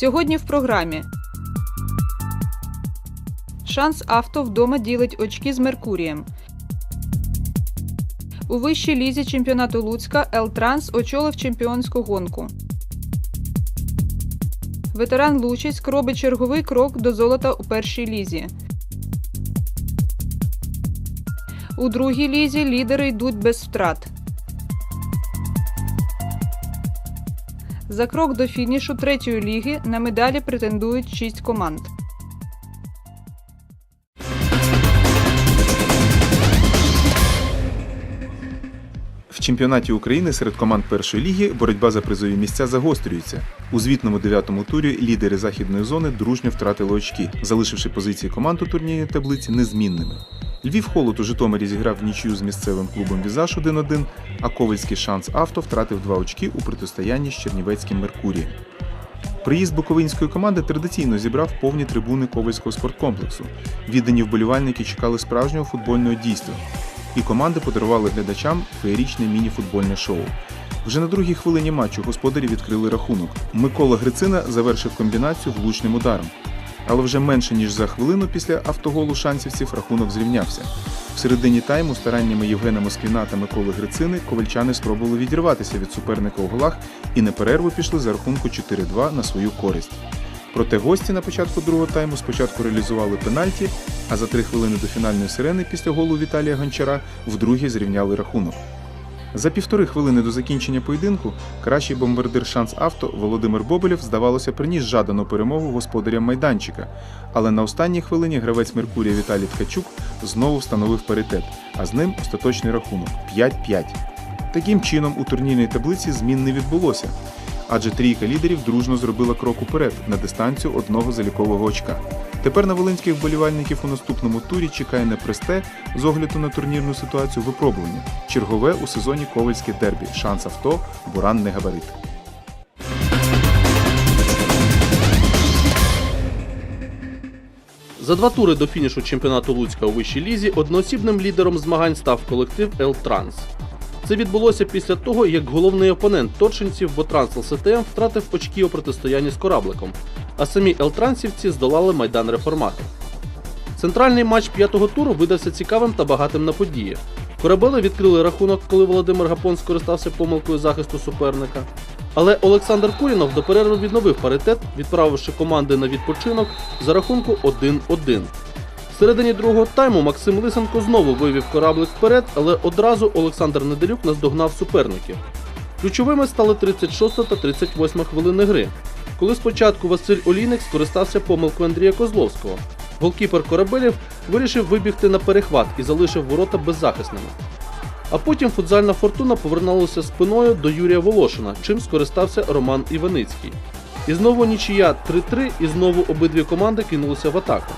Сьогодні в програмі. Шанс авто вдома ділить очки з Меркурієм. У вищій лізі чемпіонату Луцька Елтранс очолив чемпіонську гонку. Ветеран Лучиськ робить черговий крок до золота у першій лізі. У другій лізі лідери йдуть без втрат. За крок до фінішу третьої ліги на медалі претендують шість команд. В чемпіонаті України серед команд першої ліги боротьба за призові місця загострюється. У звітному дев'ятому турі лідери західної зони дружньо втратили очки, залишивши позиції команд у турнірній таблиці незмінними. Львів Холод у Житомирі зіграв нічию з місцевим клубом Візаж 1-1, а Ковальський шанс авто втратив два очки у протистоянні з Чернівецьким Меркурієм. Приїзд буковинської команди традиційно зібрав повні трибуни Ковальського спорткомплексу. Віддані вболівальники чекали справжнього футбольного дійства. І команди подарували глядачам феєрічне міні-футбольне шоу. Вже на другій хвилині матчу господарі відкрили рахунок. Микола Грицина завершив комбінацію влучним ударом. Але вже менше ніж за хвилину після автоголу шансівців рахунок зрівнявся. В середині тайму стараннями Євгена Москвіна та Миколи Грицини ковальчани спробували відірватися від суперника у голах і на перерву пішли за рахунку 4-2 на свою користь. Проте гості на початку другого тайму спочатку реалізували пенальті, а за три хвилини до фінальної сирени після голу Віталія Гончара вдруге зрівняли рахунок. За півтори хвилини до закінчення поєдинку кращий бомбардир шанс авто Володимир Бобелєв, здавалося, приніс жадану перемогу господарям майданчика. Але на останній хвилині гравець Меркурія Віталій Ткачук знову встановив паритет, а з ним остаточний рахунок 5-5. Таким чином, у турнірній таблиці змін не відбулося, адже трійка лідерів дружно зробила крок уперед на дистанцію одного залікового очка. Тепер на волинських вболівальників у наступному турі чекає непросте з огляду на турнірну ситуацію випробування. Чергове у сезоні Ковальське дербі. Шанс авто, буран не габарит. За два тури до фінішу чемпіонату Луцька у вищій лізі одноосібним лідером змагань став колектив «Елтранс». Це відбулося після того, як головний опонент торчинців Ботранс ЛСТМ втратив очки у протистоянні з корабликом, а самі елтрансівці здолали майдан реформатор. Центральний матч п'ятого туру видався цікавим та багатим на події. Корабели відкрили рахунок, коли Володимир Гапон скористався помилкою захисту суперника. Але Олександр Курінов до перерви відновив паритет, відправивши команди на відпочинок за рахунку 1-1. В середині другого тайму Максим Лисенко знову вивів кораблик вперед, але одразу Олександр Неделюк наздогнав суперників. Ключовими стали 36 та 38 хвилини гри, коли спочатку Василь Олійник скористався помилкою Андрія Козловського. Голкіпер корабелів вирішив вибігти на перехват і залишив ворота беззахисними. А потім футзальна фортуна повернулася спиною до Юрія Волошина, чим скористався Роман Іваницький. І знову нічия 3-3, і знову обидві команди кинулися в атаку.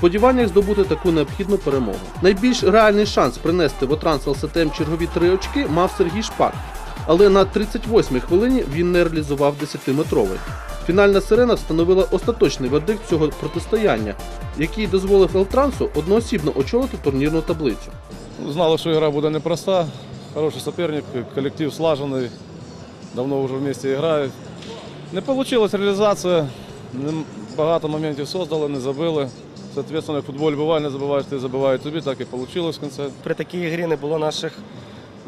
В сподіваннях здобути таку необхідну перемогу. Найбільш реальний шанс принести в Отранс ЛСТМ чергові три очки мав Сергій Шпак. Але на 38-й хвилині він не реалізував 10-метровий. Фінальна сирена встановила остаточний вердикт цього протистояння, який дозволив Елтрансу одноосібно очолити турнірну таблицю. Знали, що гра буде непроста. Хороший соперник, колектив слажений, давно вже вместе грають. Не вийшла реалізація, багато моментів создали, не забили. Соответственно, як футболі буває, не забуваєш, ти забивають тобі, так і вийшло в кінці. При такій грі не було наших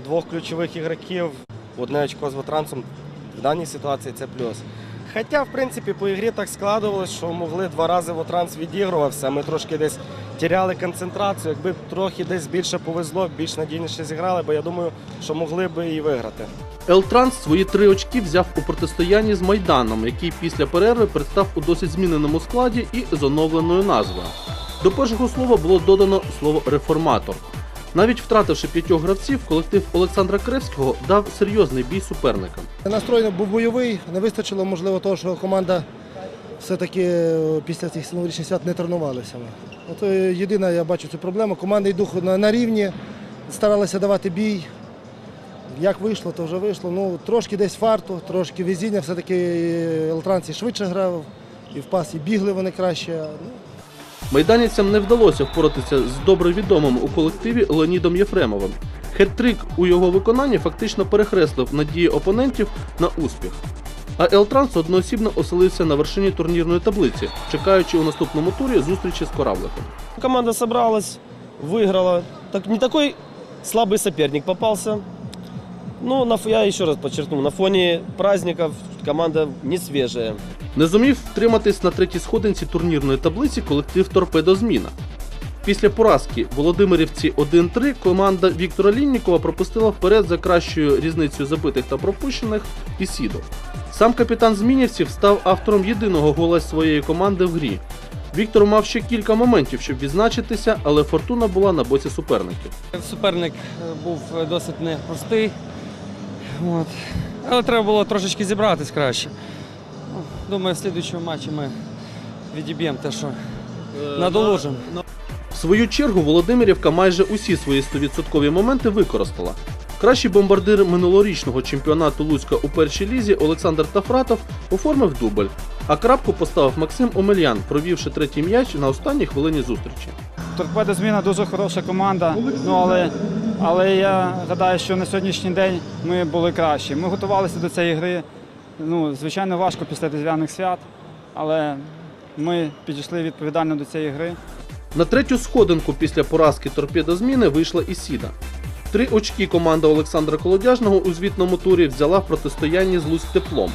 двох ключових ігроків. Одне очко з Вотрансом в даній ситуації це плюс. Хоча, в принципі, по ігрі так складувалось, що могли два рази Вотранс відігрувався. Ми трошки десь тіряли концентрацію. Якби трошки десь більше повезло, більш надійніше зіграли, бо я думаю, що могли би і виграти. Елтранс свої три очки взяв у протистоянні з Майданом, який після перерви представ у досить зміненому складі і з оновленою назвою. До першого слова було додано слово реформатор. Навіть втративши п'ятьох гравців, колектив Олександра Кревського дав серйозний бій суперникам. Настрой був бойовий, не вистачило, можливо, того, що команда все-таки е, після цих новорічних свят не тренувалася. От е, єдина, я бачу цю проблему. Командний дух на, на рівні, старалися давати бій. Як вийшло, то вже вийшло. Ну, трошки десь фарту, трошки везіння. Все-таки е, Елтранці швидше грав, і в пас, і бігли вони краще. Ну, Майданівцям не вдалося впоратися з добре відомим у колективі Леонідом Єфремовим. Хет-трик у його виконанні фактично перехреслив надії опонентів на успіх. А Елтранс одноосібно оселився на вершині турнірної таблиці, чекаючи у наступному турі зустрічі з корабликом. Команда собралась, выиграла. Так, не такой слабый соперник попался. Ну, на, я еще раз подчеркну, на фоне праздников команда не свежая. Не зумів втриматись на третій сходинці турнірної таблиці колектив Торпедо Зміна. Після поразки Володимирівці 1-3 команда Віктора Ліннікова пропустила вперед за кращою різницею забитих та пропущених і Сідо. Сам капітан Змінівців став автором єдиного гола своєї команди в грі. Віктор мав ще кілька моментів, щоб відзначитися, але фортуна була на боці суперників. Суперник е, був е, досить непростий. От. Але треба було трошечки зібратись краще. Ну, Думаю, в слідуючому матчі ми відіб'ємо те, що надолужимо. В свою чергу Володимирівка майже усі свої 100% моменти використала. Кращий бомбардир минулорічного чемпіонату Луцька у першій лізі Олександр Тафратов оформив дубль, а крапку поставив Максим Омельян, провівши третій м'яч на останній хвилині зустрічі. Торпедо зміна дуже хороша команда. Ну але, але я гадаю, що на сьогоднішній день ми були кращі. Ми готувалися до цієї гри. Ну, звичайно, важко після різдвяних свят, але ми підійшли відповідально до цієї гри. На третю сходинку після поразки торпедо зміни вийшла і Сіда. Три очки команда Олександра Колодяжного у звітному турі взяла в протистоянні з Луцьк теплом.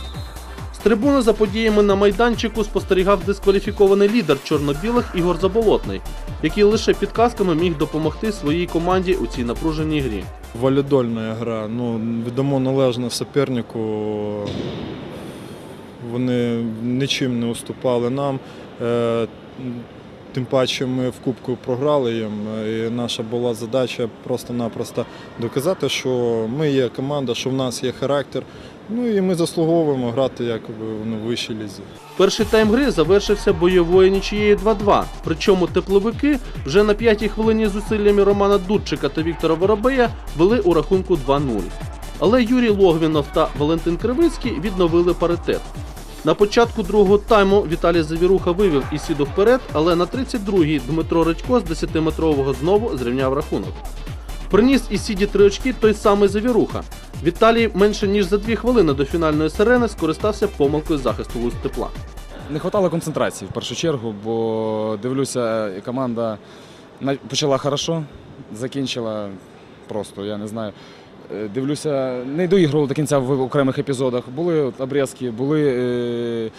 З трибуни за подіями на майданчику спостерігав дискваліфікований лідер чорно-білих Ігор Заболотний, який лише підказками міг допомогти своїй команді у цій напруженій грі. Валідольна гра. Ну, відомо належно супернику. Вони нічим не уступали нам. Тим паче ми в Кубку програли їм. І наша була задача просто-напросто доказати, що ми є команда, що в нас є характер. Ну і ми заслуговуємо грати якби в вищій лізі. Перший тайм гри завершився бойовою нічією 2-2. Причому тепловики вже на п'ятій хвилині зусиллями Романа Дудчика та Віктора Воробея вели у рахунку 2-0. Але Юрій Логвінов та Валентин Кривицький відновили паритет. На початку другого тайму Віталій Завіруха вивів Ісіду вперед, але на 32-й Дмитро Редько з 10-метрового знову зрівняв рахунок. Приніс Ісіді три очки той самий Завіруха. Віталій менше ніж за дві хвилини до фінальної сирени скористався помилкою захисту Луз тепла. Не вистачало концентрації в першу чергу, бо дивлюся, команда почала хорошо, закінчила просто, я не знаю. Е, Дивлюся, не доігрували до кінця в окремих епізодах. Були обрізки, були. Е...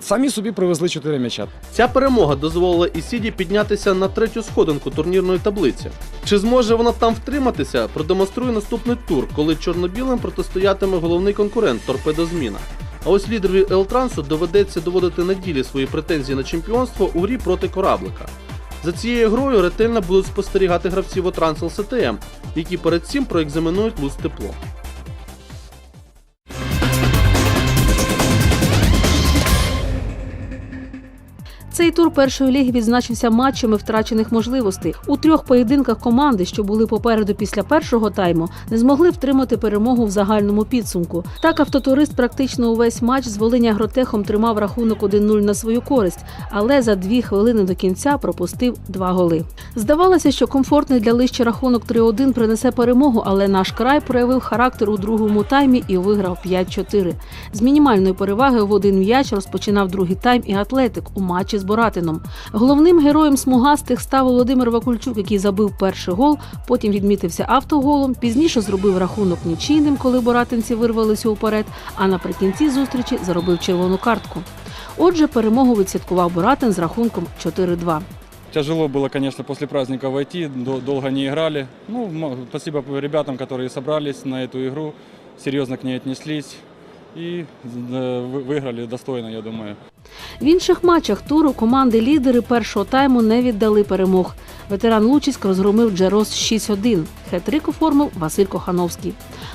Самі собі привезли 4 м'яча. Ця перемога дозволила Ісіді піднятися на третю сходинку турнірної таблиці. Чи зможе вона там втриматися, продемонструє наступний тур, коли чорно-білим протистоятиме головний конкурент Торпедо Зміна. А ось лідерові Елтрансу доведеться доводити на ділі свої претензії на чемпіонство у грі проти кораблика. За цією грою ретельно будуть спостерігати гравців Отрансел СТМ, які перед цим проекзаменують луз тепло. Цей тур першої ліги відзначився матчами втрачених можливостей. У трьох поєдинках команди, що були попереду після першого тайму, не змогли втримати перемогу в загальному підсумку. Так автотурист практично увесь матч з Волиня Гротехом тримав рахунок 1-0 на свою користь, але за дві хвилини до кінця пропустив два голи. Здавалося, що комфортний для лища рахунок 3-1 принесе перемогу, але наш край проявив характер у другому таймі і виграв 5-4. З мінімальної переваги в один м'яч розпочинав другий тайм і Атлетик у матчі з Боратином. Головним героєм смугастих став Володимир Вакульчук, який забив перший гол, потім відмітився автоголом. Пізніше зробив рахунок нічийним, коли боратинці вирвалися уперед. А наприкінці зустрічі заробив червону картку. Отже, перемогу відсвяткував Боратин з рахунком 4-2. Тяжело было, конечно, после праздника войти, до- долго не играли. Ну, м- спасибо ребятам, которые собрались на эту игру, серьезно к ней отнеслись и э, вы- выиграли достойно, я думаю. В інших матчах туру команди-лідери першого тайму не віддали перемог. Ветеран Лучиськ розгромив Джерос 6-1. Хет-трик оформив Василь Кохановський.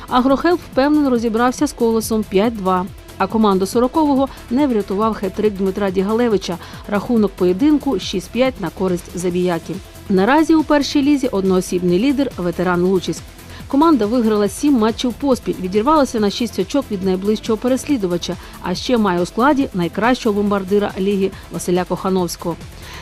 Агрохелп впевнено розібрався з колесом 5-2. А команду 40-го не врятував хет-трик Дмитра Дігалевича. Рахунок поєдинку 6-5 на користь Забіяки. Наразі у першій лізі одноосібний лідер ветеран Лучиськ. Команда виграла сім матчів поспіль, відірвалася на шість очок від найближчого переслідувача, а ще має у складі найкращого бомбардира ліги Василя Кохановського.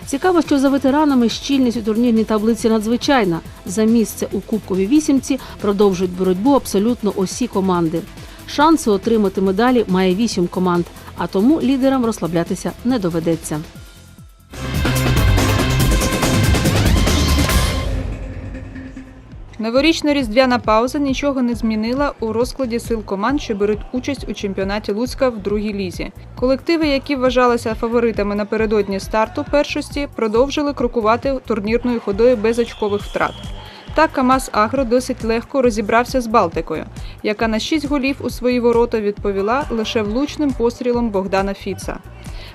Цікаво, що за ветеранами щільність у турнірній таблиці надзвичайна. За місце у Кубковій вісімці продовжують боротьбу абсолютно усі команди. Шанси отримати медалі має вісім команд, а тому лідерам розслаблятися не доведеться. Новорічна різдвяна пауза нічого не змінила у розкладі сил команд, що беруть участь у чемпіонаті Луцька в другій лізі. Колективи, які вважалися фаворитами напередодні старту першості, продовжили крокувати турнірною ходою без очкових втрат. Так КАМАЗ Агро досить легко розібрався з Балтикою, яка на 6 голів у свої ворота відповіла лише влучним пострілом Богдана Фіца.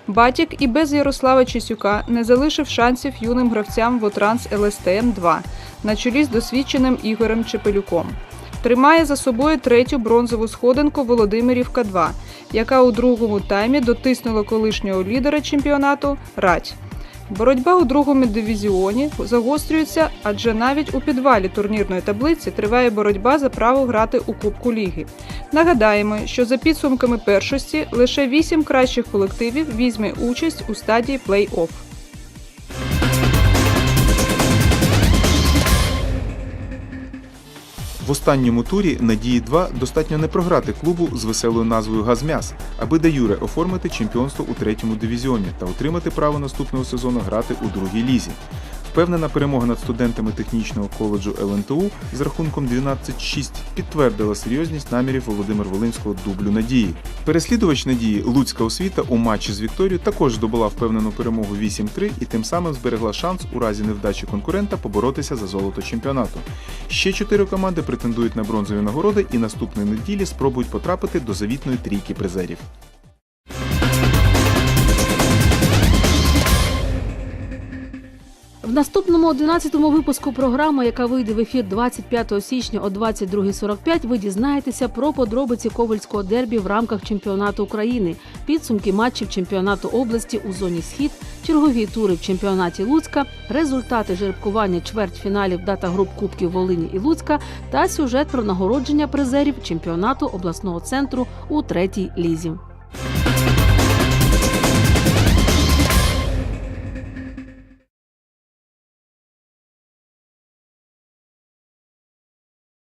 Батік і без Ярослава Чесюка не залишив шансів юним гравцям Вотранс ЛСТМ 2 на чолі з досвідченим Ігорем Чепелюком. Тримає за собою третю бронзову сходинку Володимирівка 2 яка у другому таймі дотиснула колишнього лідера чемпіонату Рать. Боротьба у другому дивізіоні загострюється, адже навіть у підвалі турнірної таблиці триває боротьба за право грати у Кубку Ліги. Нагадаємо, що за підсумками першості лише вісім кращих колективів візьме участь у стадії плей-офф. Останньому турі Надії 2 достатньо не програти клубу з веселою назвою Газмяс, аби де Юре оформити чемпіонство у третьому дивізіоні та отримати право наступного сезону грати у другій лізі. Впевнена перемога над студентами технічного коледжу ЛНТУ з рахунком 12-6 підтвердила серйозність намірів Володимир Волинського дублю надії. Переслідувач надії Луцька освіта у матчі з Вікторією також здобула впевнену перемогу 8-3 і тим самим зберегла шанс у разі невдачі конкурента поборотися за золото чемпіонату. Ще чотири команди претендують на бронзові нагороди і наступної неділі спробують потрапити до завітної трійки призерів. Наступному 11-му випуску програми, яка вийде в ефір 25 січня о 22.45, ви дізнаєтеся про подробиці ковальського дербі в рамках чемпіонату України, підсумки матчів чемпіонату області у зоні Схід, чергові тури в чемпіонаті Луцька, результати жеребкування чвертьфіналів дата груп Кубків Волині і Луцька та сюжет про нагородження призерів чемпіонату обласного центру у третій лізі.